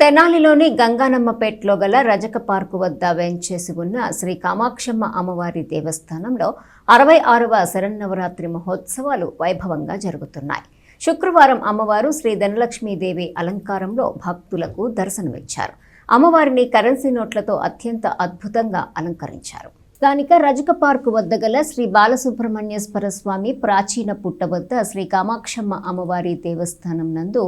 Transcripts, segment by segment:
తెనాలిలోని గంగానమ్మపేటలో గల రజక పార్కు వద్ద వేంచేసి ఉన్న శ్రీ కామాక్షమ్మ అమ్మవారి దేవస్థానంలో అరవై ఆరవ శరన్నవరాత్రి మహోత్సవాలు వైభవంగా జరుగుతున్నాయి. శుక్రవారం అమ్మవారు శ్రీ ధనలక్ష్మీదేవి అలంకారంలో భక్తులకు దర్శనమిచ్చారు. అమ్మవారిని కరెన్సీ నోట్లతో అత్యంత అద్భుతంగా అలంకరించారు. స్థానిక రజక పార్కు వద్ద గల శ్రీ బాలసుబ్రహ్మణ్యేశ్వర స్వామి ప్రాచీన పుట్ట వద్ద శ్రీ కామాక్షమ్మ అమ్మవారి దేవస్థానం నందు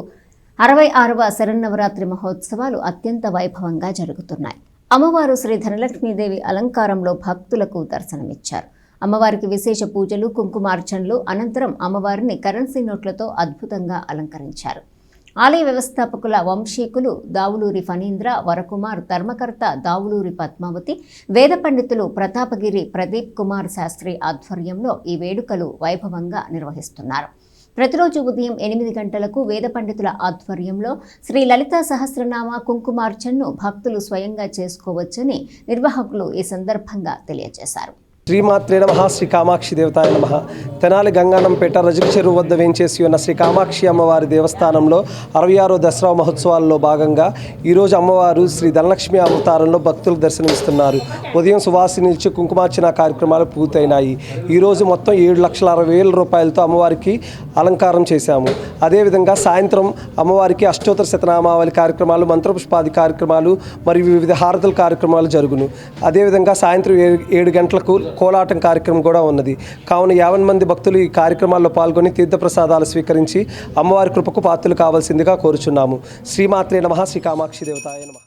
అరవై ఆరవ శరన్నవరాత్రి మహోత్సవాలు అత్యంత వైభవంగా జరుగుతున్నాయి. అమ్మవారు శ్రీ ధనలక్ష్మీదేవి అలంకారంలో భక్తులకు దర్శనమిచ్చారు. అమ్మవారికి విశేష పూజలు కుంకుమార్చనలు అనంతరం అమ్మవారిని కరెన్సీ నోట్లతో అద్భుతంగా అలంకరించారు. ఆలయ వ్యవస్థాపకుల వంశీకులు దావులూరి ఫణీంద్ర వరకుమార్ ధర్మకర్త దావులూరి పద్మావతి వేద పండితులు ప్రతాపగిరి ప్రదీప్ కుమార్ శాస్త్రి ఆధ్వర్యంలో ఈ వేడుకలు వైభవంగా నిర్వహిస్తున్నారు. ప్రతిరోజు ఉదయం ఎనిమిది గంటలకు వేద పండితుల ఆధ్వర్యంలో శ్రీ లలిత సహస్రనామ కుంకుమార్చన్ను భక్తులు స్వయంగా చేసుకోవచ్చని నిర్వాహకులు ఈ సందర్భంగా తెలియజేశారు. శ్రీమాత్రే నమ శ్రీ కామాక్షి దేవతాయ నమ. తెనాలి గంగానంపేట రజక చెరువు వద్ద వేంచేసి ఉన్న శ్రీ కామాక్షి అమ్మవారి దేవస్థానంలో అరవై ఆరో దసరా మహోత్సవాల్లో భాగంగా ఈరోజు అమ్మవారు శ్రీ ధనలక్ష్మి అవతారంలో భక్తులకు దర్శనమిస్తున్నారు. ఉదయం సువాసి నిలిచి కుంకుమార్చన కార్యక్రమాలు పూర్తయినాయి. ఈరోజు మొత్తం ఏడు లక్షల అరవై వేల రూపాయలతో అమ్మవారికి అలంకారం చేశాము. అదేవిధంగా సాయంత్రం అమ్మవారికి అష్టోత్తర శతనామావళి కార్యక్రమాలు మంత్రపుష్పాది కార్యక్రమాలు మరియు వివిధ హారతుల కార్యక్రమాలు జరుగును. అదేవిధంగా సాయంత్రం ఏడు గంటలకు కోలాటం కార్యక్రమం కూడా ఉన్నది. కావున యావన్ మంది భక్తులు ఈ కార్యక్రమాల్లో పాల్గొని తీర్థప్రసాదాలు స్వీకరించి అమ్మవారి కృపకు పాత్రలు కావాల్సిందిగా కోరుచున్నాము. శ్రీమాత్రే నమ. శ్రీ కామాక్షి దేవతాయ నమ.